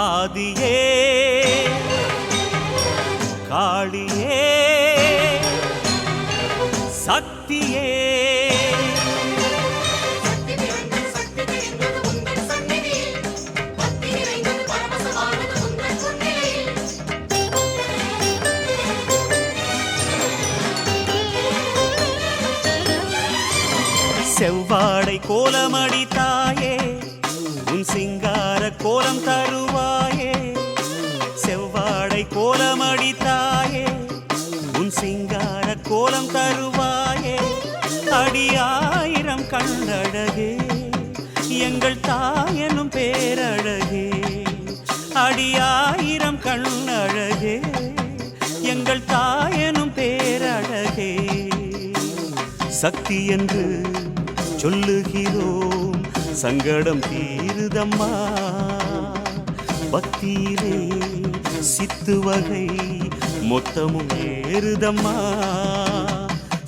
ஆதியே காளியே சக்தியே. செவ்வாடை கோலமடி தாயே உன் சிங்கா கோலம் தருவாயே. செவ்வாடை கோலம் அடித்தாயே உன் சிங்கார கோலம் தருவாயே. அடியாயிரம் கண்ணழகே. எங்கள் தாயனும் பேரழகே. அடியாயிரம் கண்ணழகே. எங்கள் தாயனும் பேரழகே. சக்தி என்று சொல்லுகிறோம். சங்கடம் தீருதம்மா. பக்தியிலே சித்து வகை மொத்தமும் ஏறுதம்மா.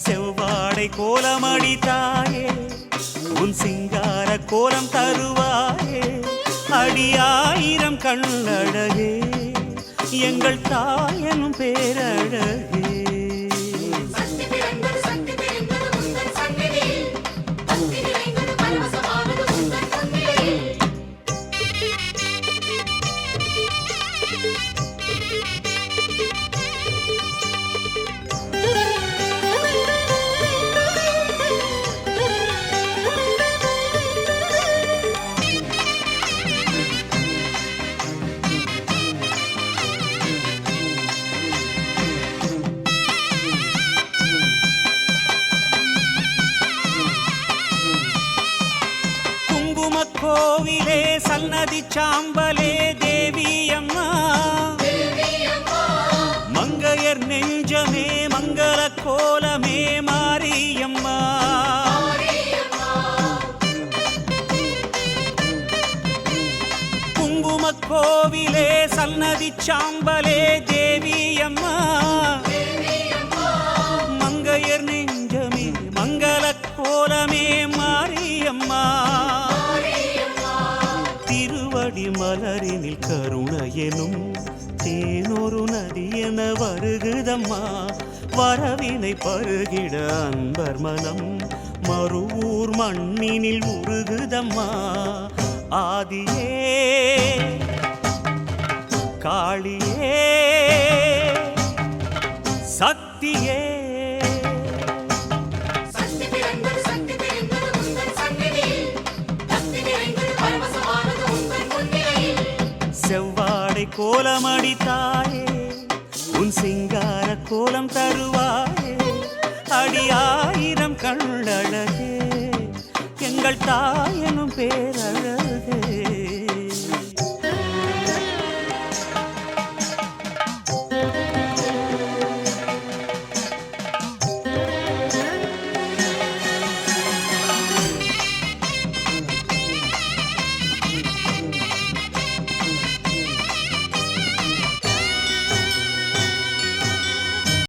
செவ்வாடை கோலமடி தாயே உன் சிங்கார கோலம் தருவாயே. அடியாயிரம் கண்ணழகே எங்கள் தாயனும் பேரழகே. கோவிலே சன்னதி சாம்பலே தேவியம்மா. மங்கையர் நெஞ்சமே மங்கள கோலமே மாரியம்மா. குங்கும கோவிலே சன்னதி சாம்பலே தேவியம்மா. மங்கையர் நெஞ்சமே மங்கள கோலமே அடி மலரினில் கருணையெனும் தேனொரு நதி என வருகுதம்மா. வரவினை பருகிட அன்பர் மனம் மறுவூர் மண்ணினில் உருகுதம்மா. ஆதியே காளியே சக்தியே செவ்வாடை கோலமடி உன் சிங்கார கோலம் தருவாயே அடி ஆயிரம் கண்ணழகே எங்கள் தாயனும் பேரழகே.